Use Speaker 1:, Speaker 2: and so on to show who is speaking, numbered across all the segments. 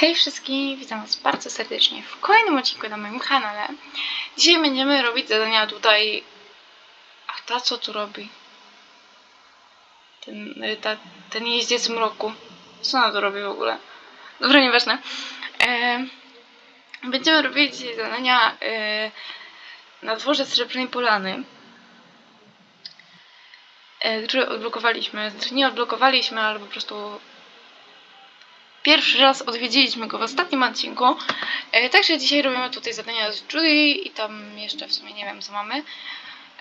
Speaker 1: Hej wszystkim, witam was bardzo serdecznie w kolejnym odcinku na moim kanale. Dzisiaj będziemy robić zadania tutaj... A ta co tu robi? Ten, y, ta, ten jeździec mroku. Co ona tu robi w ogóle? Dobra, nieważne. E, będziemy robić zadania e, na dworze Srebrnej Polany. E, które odblokowaliśmy. Znaczy nie odblokowaliśmy, ale po prostu Pierwszy raz odwiedziliśmy go w ostatnim odcinku. E, także dzisiaj robimy tutaj zadania z Judy i tam jeszcze w sumie nie wiem co mamy.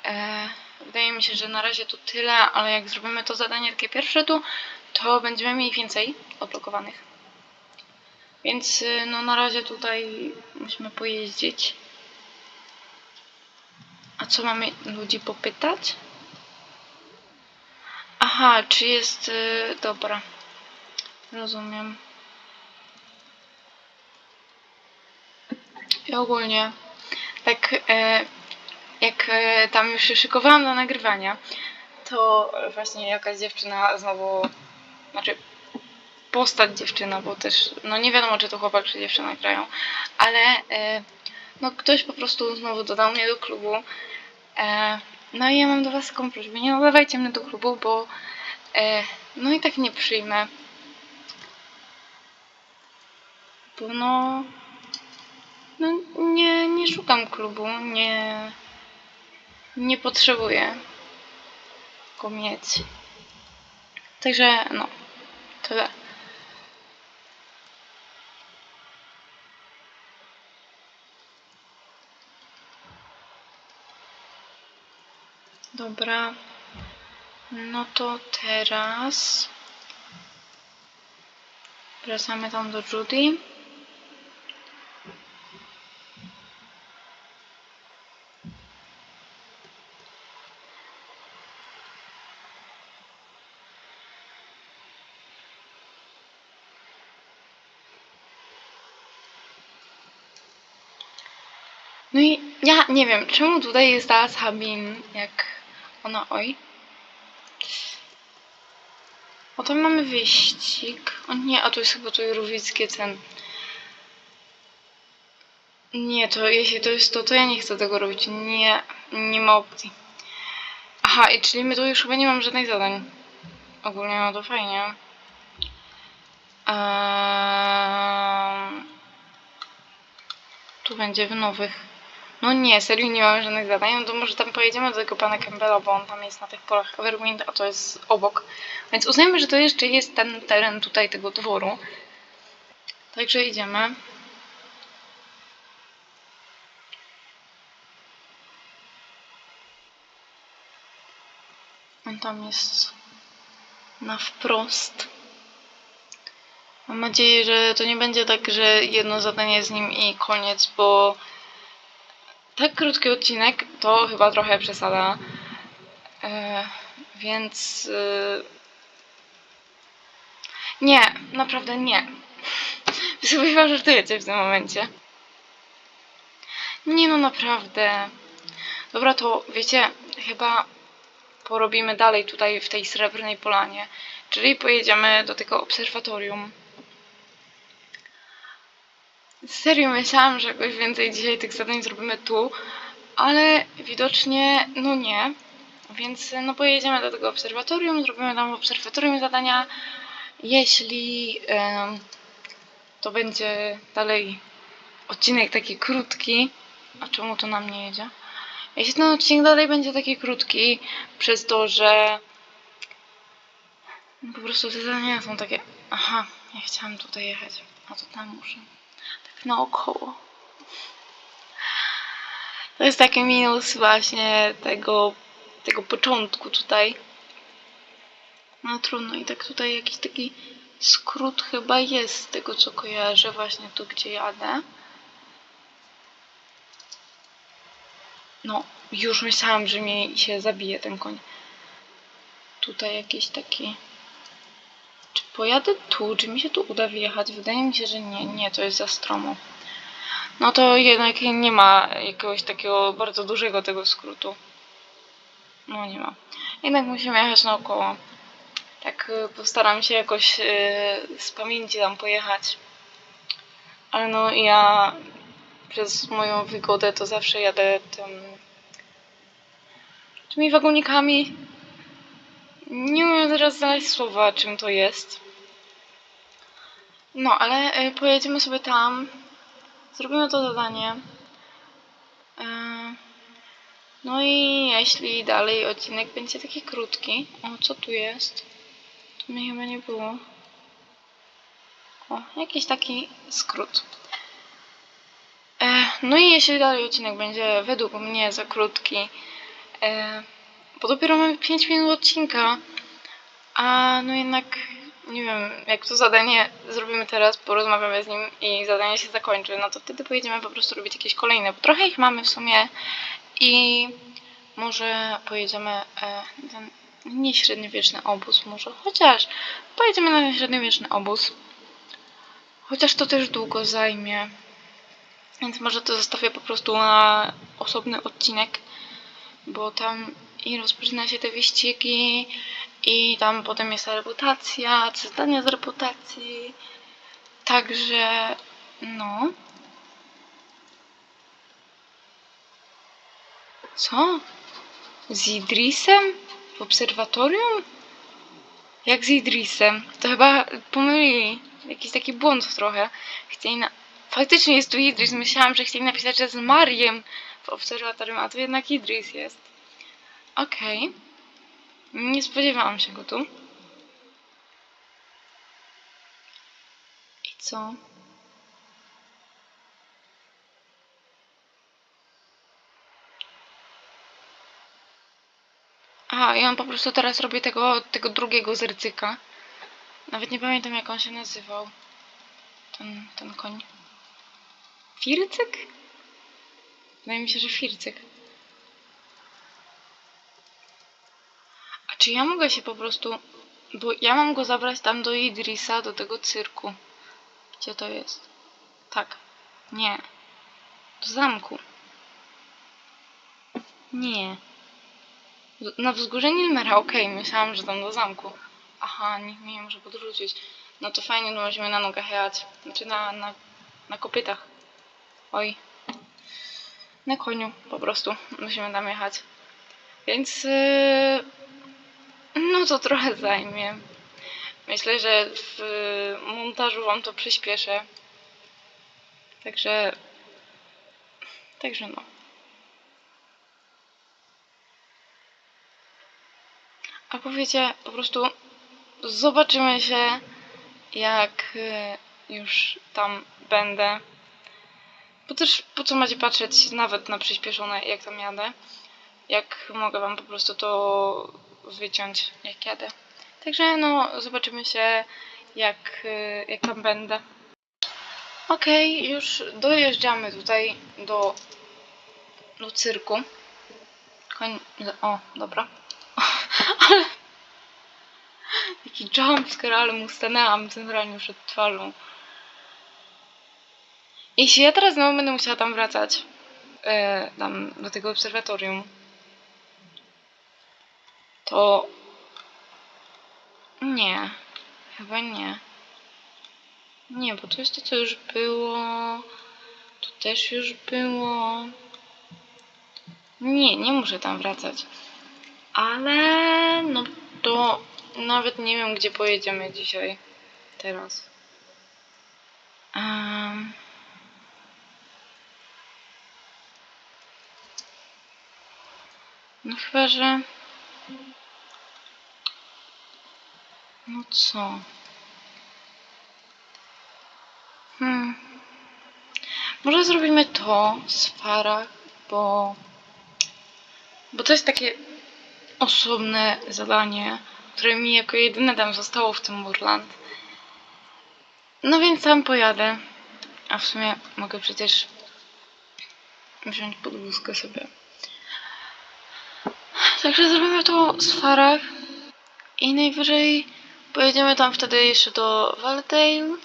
Speaker 1: E, wydaje mi się, że na razie to tyle, ale jak zrobimy to zadanie takie pierwsze tu, to będziemy mieli więcej odblokowanych. Więc y, no na razie tutaj musimy pojeździć. A co mamy ludzi popytać? Aha, czy jest... Y, dobra. Rozumiem. I ogólnie, tak e, jak e, tam już się szykowałam do nagrywania, to właśnie jakaś dziewczyna znowu, znaczy postać dziewczyna, bo też, no nie wiadomo czy to chłopak czy dziewczyna grają, ale e, no ktoś po prostu znowu dodał mnie do klubu. No i ja mam do was taką prośbę, nie dodawajcie mnie do klubu, bo no i tak nie przyjmę. Bo no, no nie, nie szukam klubu, nie, nie potrzebuję go mieć. Także no, tyle. Dobra, no to teraz wracamy tam do Judy. No i ja nie wiem, czemu tutaj jest ta Sabin, jak ona, oj. O, tam mamy wyścig. O nie, a tu jest chyba to Jurowickie ten. Nie, to jeśli to jest to, to ja nie chcę tego robić. Nie, nie ma opcji. Aha, i czyli my tu już chyba nie mam żadnych zadań. Ogólnie, no to fajnie. Eee... Tu będzie w nowych. No nie, serio nie mamy żadnych zadań, no to może tam pojedziemy do tego pana Campbella, bo on tam jest na tych polach Everwind, a to jest obok. Więc uznajmy, że to jeszcze jest ten teren tutaj tego dworu. Także idziemy. On tam jest na wprost. Mam nadzieję, że to nie będzie tak, że jedno zadanie z nim i koniec, bo tak krótki odcinek to chyba trochę przesada. E, więc. E, nie, naprawdę nie. Wy sobie chyba żartujecie w tym momencie. Nie no, naprawdę. Dobra, to wiecie, chyba porobimy dalej tutaj w tej srebrnej polanie. Czyli pojedziemy do tego obserwatorium. Serio myślałam, że jakoś więcej dzisiaj tych zadań zrobimy tu, ale widocznie no nie. Więc no pojedziemy do tego obserwatorium, zrobimy tam w obserwatorium zadania. Jeśli to będzie dalej odcinek taki krótki, a czemu to nam nie jedzie? Jeśli ten odcinek dalej będzie taki krótki, przez to, że po prostu te zadania są takie, aha, ja chciałam tutaj jechać, a to tam muszę naokoło. To jest taki minus właśnie tego, tego początku tutaj. No trudno i tak tutaj jakiś taki skrót chyba jest z tego co kojarzę właśnie tu gdzie jadę. No, już myślałam, że mi się zabije ten koń. Tutaj jakiś taki... Pojadę tu? Czy mi się tu uda wjechać? Wydaje mi się, że nie. Nie, to jest za stromo. No to jednak nie ma jakiegoś takiego bardzo dużego tego skrótu. No nie ma. Jednak musimy jechać naokoło. Tak y, postaram się jakoś yy, z pamięci tam pojechać. Ale no ja przez moją wygodę to zawsze jadę tym tymi wagonikami. Nie umiem teraz znaleźć słowa, czym to jest. No, ale e, pojedziemy sobie tam. Zrobimy to zadanie. E, No i jeśli dalej odcinek będzie taki krótki. O, co tu jest? Tu mnie chyba nie było. O, jakiś taki skrót. E, no i jeśli dalej odcinek będzie według mnie za krótki, bo dopiero mamy 5 minut odcinka, a no jednak nie wiem, jak to zadanie zrobimy teraz, porozmawiamy z nim i zadanie się zakończy, no to wtedy pojedziemy po prostu robić jakieś kolejne, bo trochę ich mamy w sumie i może pojedziemy e, ten nie średniowieczny obóz może, chociaż pojedziemy na średniowieczny obóz. Chociaż to też długo zajmie. Więc może to zostawię po prostu na osobny odcinek, bo tam i rozpoczyna się te wyścigi i tam potem jest reputacja, czy zdania z reputacji. Także no. Co? Z Idrisem? W obserwatorium? Jak z Idrisem? To chyba pomylili. Jakiś taki błąd trochę. Chcieli na... Faktycznie jest tu Idris. Myślałam, że chcieli napisać, że z Mariem w obserwatorium, a to jednak Idris jest. Okej. Nie spodziewałam się go tu. I co? Aha, i on po prostu teraz robi tego, tego drugiego z rycyka. Nawet nie pamiętam jak on się nazywał. Ten, ten koń. Fircyk? Wydaje mi się, że Fircyk. Czy ja mogę się po prostu... Bo ja mam go zabrać tam do Idrisa, do tego cyrku. Gdzie to jest? Tak. Nie. Do zamku. Nie. Na wzgórze Nilmera, okej, myślałam, że tam do zamku. Aha, nikt mnie nie może podrzucić. No to fajnie, no musimy na nogach jechać. Znaczy na, na, na kopytach. Oj. Na koniu po prostu musimy tam jechać. Więc yy, no to trochę zajmie. Myślę, że w montażu wam to przyspieszę. Także także no. A powiecie, po prostu zobaczymy się, jak y, już tam będę. Bo też po co macie patrzeć nawet na przyspieszone, jak tam jadę, jak mogę wam po prostu to wyciąć, jak jadę. Także no, zobaczymy się, jak, y, jak tam będę. Okej, już dojeżdżamy tutaj do, do cyrku. Koń... O, dobra. ale... Jaki jumpscare, ale mu stanęłam centralnie przed twarzą. Jeśli ja teraz znowu będę musiała tam wracać, e, tam do tego obserwatorium, to nie, chyba nie. Nie, bo to jest to, co już było. Tu też już było. Nie, nie muszę tam wracać. Ale no to nawet nie wiem, gdzie pojedziemy dzisiaj. Teraz. Em. No chyba, że... No co? Hmm. Może zrobimy to z farach, bo... Bo to jest takie osobne zadanie, które mi jako jedyne tam zostało w tym Murland. No więc tam pojadę. A w sumie mogę przecież wziąć podwózkę sobie. Także zrobimy to z farach. I najwyżej pojedziemy tam wtedy jeszcze do Valdale,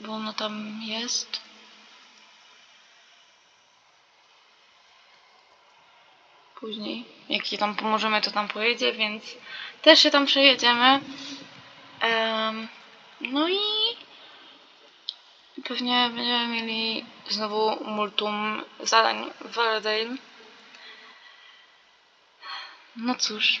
Speaker 1: bo ono tam jest. Później, jak jej tam pomożemy, to tam pojedzie, więc też się tam przejedziemy. Em, no i Pewnie będziemy mieli znowu multum zadań w Valedale. No cóż.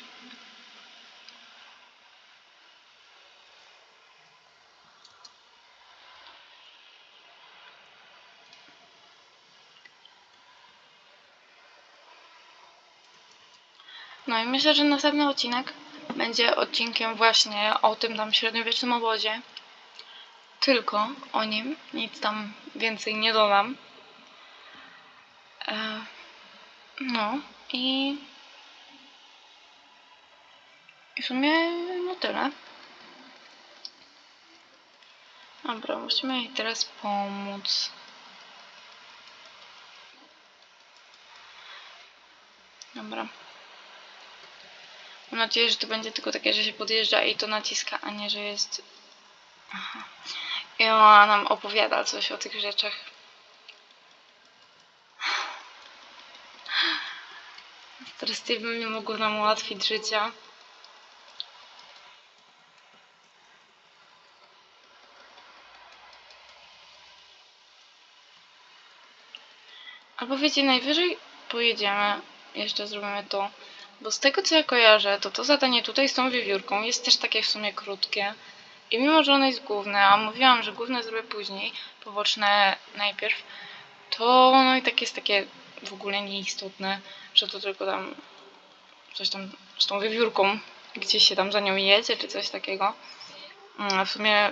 Speaker 1: No i myślę, że następny odcinek będzie odcinkiem właśnie o tym tam średniowiecznym obozie. Tylko o nim, nic tam więcej nie dodam. E, no i i w sumie no tyle. Dobra, musimy jej teraz pomóc. Dobra. Mam nadzieję, że to będzie tylko takie, że się podjeżdża i to naciska, a nie, że jest... Aha. I ona nam opowiada coś o tych rzeczach. Teraz Steven nie mógł nam ułatwić życia. Albo wiecie, najwyżej pojedziemy, jeszcze zrobimy to. Bo z tego co ja kojarzę, to to zadanie tutaj z tą wiewiórką jest też takie w sumie krótkie. I mimo, że ono jest główne, a mówiłam, że główne zrobię później, poboczne najpierw, to ono i tak jest takie w ogóle nieistotne, że to tylko tam coś tam z tą wiewiórką, gdzieś się tam za nią jedzie, czy coś takiego. Mm, A w sumie,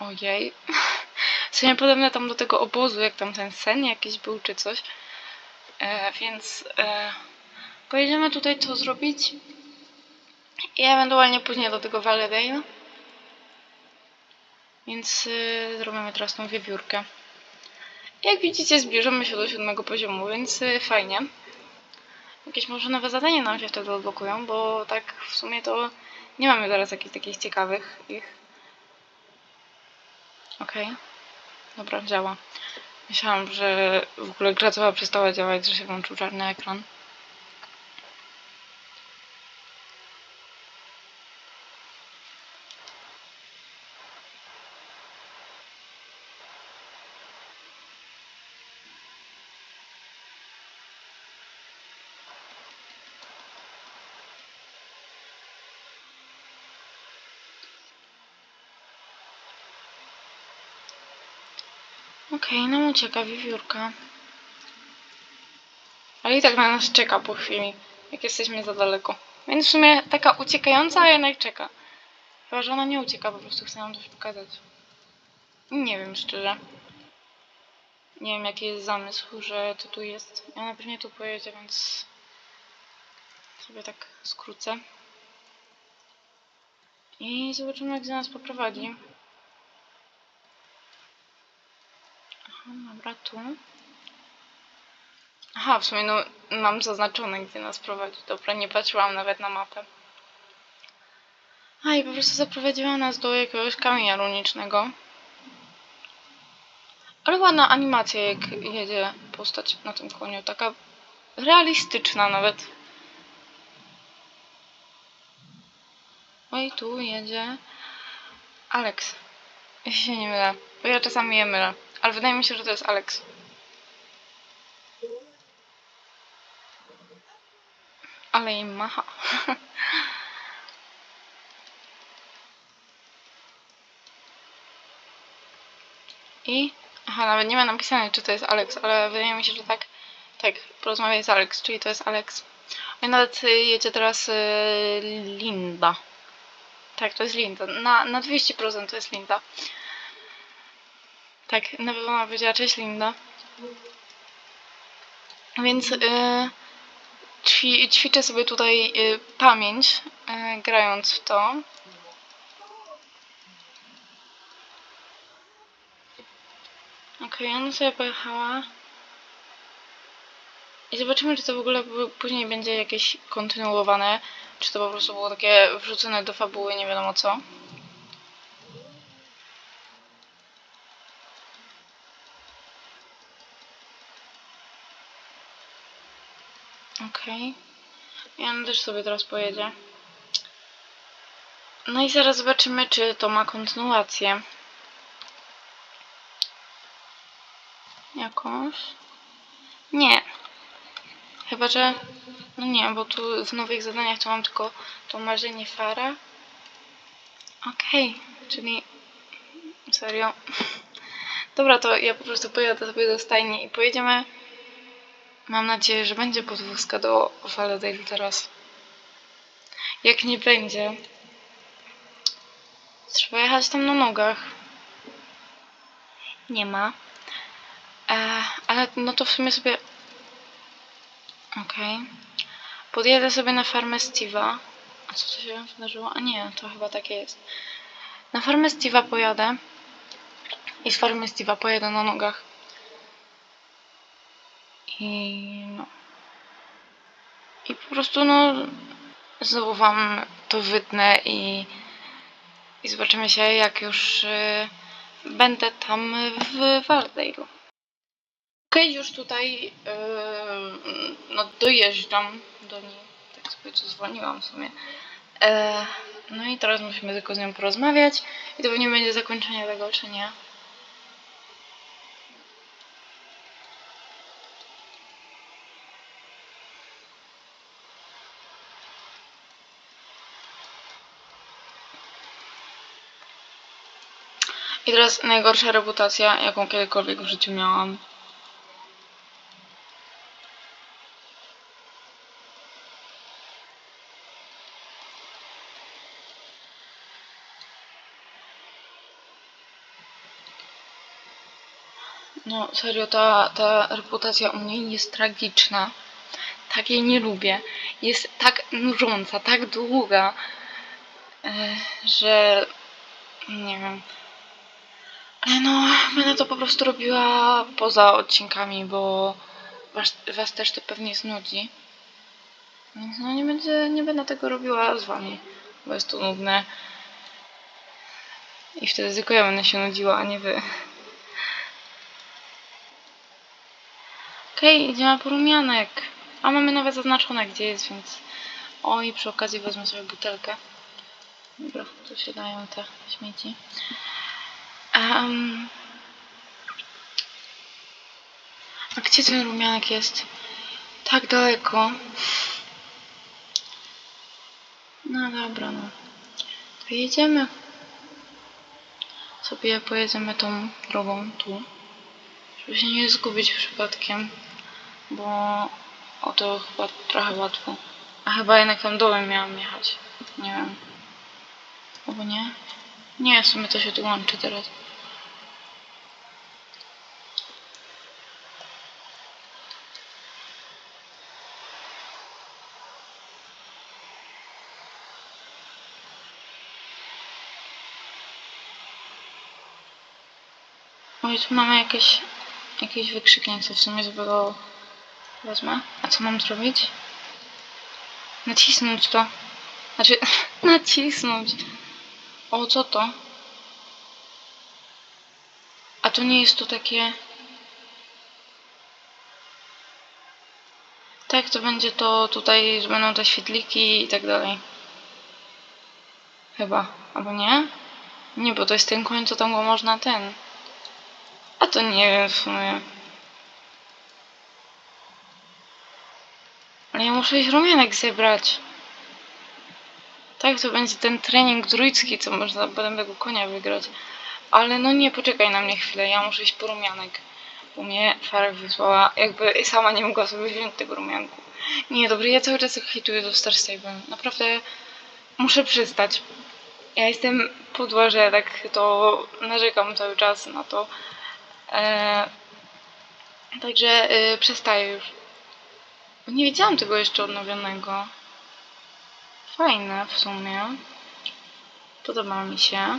Speaker 1: ojej, w sumie podobne tam do tego obozu, jak tam ten sen jakiś był, czy coś. E, więc e, pojedziemy tutaj to zrobić i ewentualnie później do tego Valedale. Więc y, zrobimy teraz tą wiewiórkę. Jak widzicie, zbliżamy się do siódmego poziomu, więc fajnie. Jakieś może nowe zadania nam się wtedy odblokują, bo tak w sumie to nie mamy teraz jakichś takich ciekawych ich. Okej. Dobra, działa. Myślałam, że w ogóle gra przestała działać, że się włączył czarny ekran. Okej, nam ucieka wiewiórka. Ale i tak na nas czeka po chwili, jak jesteśmy za daleko. Więc w sumie taka uciekająca, a jednak czeka. Chyba, że ona nie ucieka, po prostu chce nam coś pokazać. Nie wiem szczerze. Nie wiem jaki jest zamysł, że to tu jest. I ona pewnie tu pojedzie, więc sobie tak skrócę. I zobaczymy, gdzie nas poprowadzi. Dobra, tu. Aha, w sumie no mam zaznaczone, gdzie nas prowadzi. Dobra, nie patrzyłam nawet na mapę. A i po prostu zaprowadziła nas do jakiegoś kamienia runicznego. Ale ładna animacja, jak jedzie postać na tym koniu. Taka realistyczna nawet. Oj, tu jedzie Alex. Jeśli się nie mylę. Bo ja czasami je mylę. Ale wydaje mi się, że to jest Alex. Ale im macha. I... Aha, nawet nie ma napisane, czy to jest Alex, ale wydaje mi się, że tak. Tak, porozmawiaj z Alex, czyli to jest Alex. I nawet y, jedzie teraz y, Linda. Tak, to jest Linda. Na, na 200% to jest Linda. Tak, na pewno ona powiedziała cześć Linda. Więc yy, ćwi, ćwiczę sobie tutaj y, pamięć, y, grając w to. Okej, ona sobie pojechała. I zobaczymy, czy to w ogóle później będzie jakieś kontynuowane, czy to po prostu było takie wrzucone do fabuły, nie wiadomo co. Okej. I on też sobie teraz pojedzie. No i zaraz zobaczymy, czy to ma kontynuację. Jakąś? Nie. Chyba, że... No nie, bo tu w nowych zadaniach to mam tylko to marzenie Fara. Okej, czyli... Serio? Dobra, to ja po prostu pojadę sobie do stajni i pojedziemy... Mam nadzieję, że będzie podwózka do Valedale teraz. Jak nie będzie, trzeba jechać tam na nogach. Nie ma. E, ale no to w sumie sobie... Okej. Podjedę sobie na farmę Steve'a. A co to się wydarzyło? A nie, to chyba takie jest. Na farmę Steve'a pojadę. I z farmy Steve'a pojedę na nogach. I no. I po prostu no... Znowu wam to wytnę i... I zobaczymy się jak już y, będę tam w Valdale. Okej, już tutaj yy, no, dojeżdżam do niej. Tak sobie tu dzwoniłam w sumie. E, no i teraz musimy tylko z nią porozmawiać. I to pewnie będzie zakończenie tego, czy nie. I teraz najgorsza reputacja, jaką kiedykolwiek w życiu miałam. No serio, ta, ta reputacja u mnie jest tragiczna. Tak jej nie lubię. Jest tak nużąca, tak długa, e, że nie wiem. Ale no, będę to po prostu robiła poza odcinkami, bo was, was też to pewnie znudzi. Więc no nie będę, nie będę tego robiła z wami, bo jest to nudne. I wtedy tylko ja będę się nudziła, a nie wy. Okej, idziemy po rumianek. A mamy nawet zaznaczone gdzie jest, więc... O, i przy okazji wezmę sobie butelkę. Dobra, tu się dają te śmieci. Um, a gdzie ten rumianek jest? Tak daleko. No dobra, no. To jedziemy. Sobie pojedziemy tą drogą tu. Żeby się nie zgubić przypadkiem. Bo o to chyba trochę łatwo. A chyba jednak tam dołem miałam jechać. Nie wiem. Albo nie? Nie, w sumie to się tu łączy teraz. Oj, tu mamy jakieś, jakieś wykrzyknięcie, w sumie sobie go wezmę. A co mam zrobić? Nacisnąć to. Znaczy, nacisnąć. O, co to? A to nie jest to takie... Tak, to będzie to tutaj, że będą te świetliki i tak dalej. Chyba. Albo nie? Nie, bo to jest ten koń, co tam go można ten... A to nie wiem w sumie. Ale ja muszę iść rumianek zebrać. Tak, to będzie ten trening druicki, co można potem tego konia wygrać. Ale no nie, poczekaj na mnie chwilę, ja muszę iść po rumianek. Bo mnie Farah wysłała, jakby sama nie mogła sobie wziąć tego rumianku. Nie, dobry, ja cały czas hejtuję do Star Stable. Naprawdę muszę przystać. Ja jestem podła, że tak to narzekam cały czas na to. Eee, także yy, przestaję już. Nie wiedziałam tego jeszcze odnowionego. Fajne w sumie. Podoba mi się.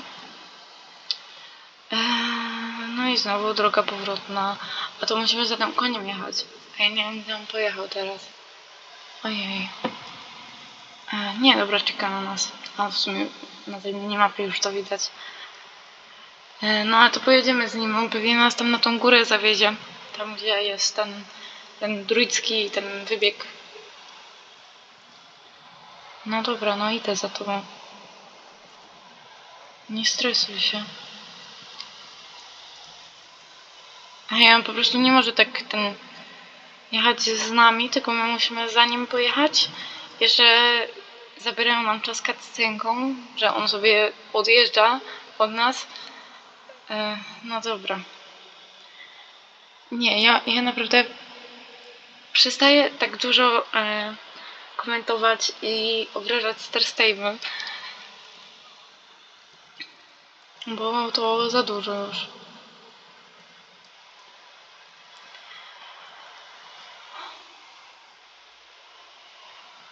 Speaker 1: Eee, no i znowu droga powrotna. A to musimy za tym koniem jechać. A ja nie wiem, gdzie on pojechał teraz. Ojej. Eee, nie, dobra, czeka na nas. A w sumie na tej minimapie już to widać. Eee, no ale to pojedziemy z nim. On pewnie nas tam na tą górę zawiezie. Tam, gdzie jest ten, ten druicki, ten wybieg. No dobra, no idę za tobą. Nie stresuj się. A ja po prostu nie może tak ten jechać z nami, tylko my musimy za nim pojechać. Jeszcze zabierają nam czas cutscenką, że on sobie odjeżdża od nas. E, no dobra. Nie, ja, ja naprawdę przestaję tak dużo e, komentować i obrażać Star Stable. Bo to za dużo już.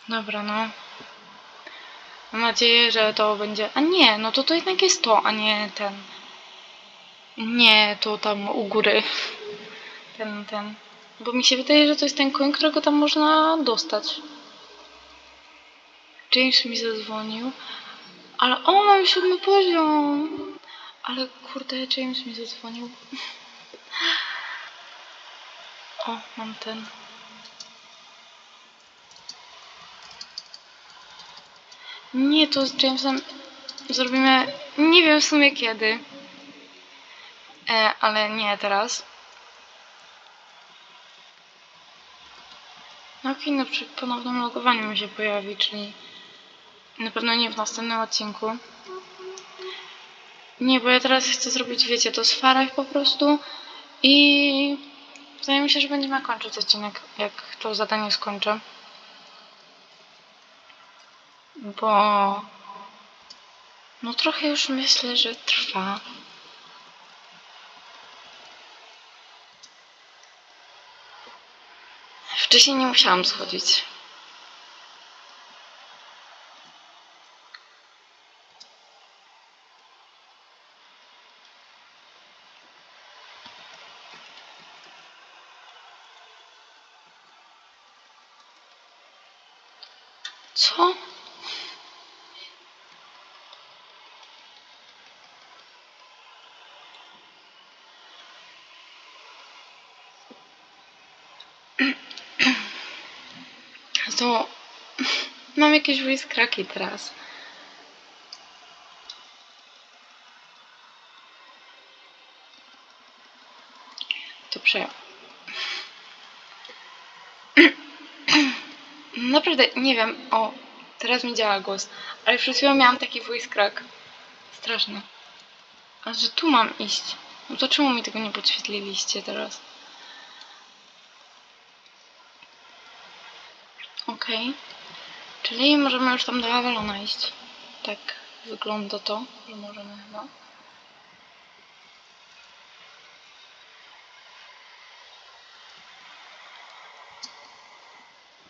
Speaker 1: Dobra, no. Mam nadzieję, że to będzie. A nie, no to to jednak jest to, a nie ten. Nie, to tam u góry. Ten, ten. Bo mi się wydaje, że to jest ten koń, którego tam można dostać. James mi zadzwonił. Ale o, mam siódmy poziom. Ale kurde, James mi zadzwonił. O, mam ten. Nie, to z Jamesem zrobimy. Nie wiem w sumie kiedy. E, ale nie teraz. No okej, przy ponownym logowaniu mi się pojawi, czyli na pewno nie w następnym odcinku. Nie, bo ja teraz chcę zrobić, wiecie, to z farach po prostu i wydaje mi się, że będziemy kończyć odcinek, jak to zadanie skończę. Bo no trochę już myślę, że trwa. Wcześniej nie musiałam schodzić. Co? To mam jakieś whiskraki teraz. Przejął. Naprawdę nie wiem. O, teraz mi działa głos. Ale przed chwilą miałam taki crack. Straszny. A że tu mam iść. No to czemu mi tego nie podświetliliście teraz? Okej. Czyli możemy już tam do Avalona iść. Tak wygląda to, że możemy chyba.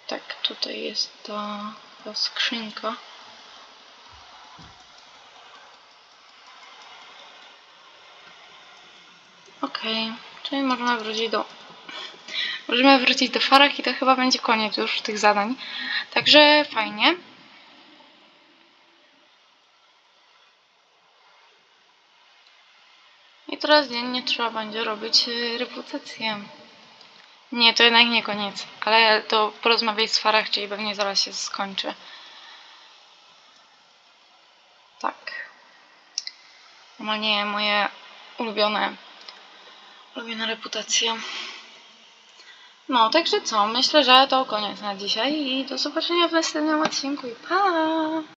Speaker 1: Tak, tutaj jest ta, ta skrzynka. Okej, czyli możemy wrócić do... Możemy wrócić do farach i to chyba będzie koniec już tych zadań. Także fajnie. I teraz dziennie trzeba będzie robić y, reputację. Nie, to jednak nie koniec. Ale to porozmawiaj z farach, czyli pewnie zaraz się skończy. Tak. Normalnie moje ulubione ulubiona reputacja. No, także co? Myślę, że to koniec na dzisiaj i do zobaczenia w następnym odcinku i pa!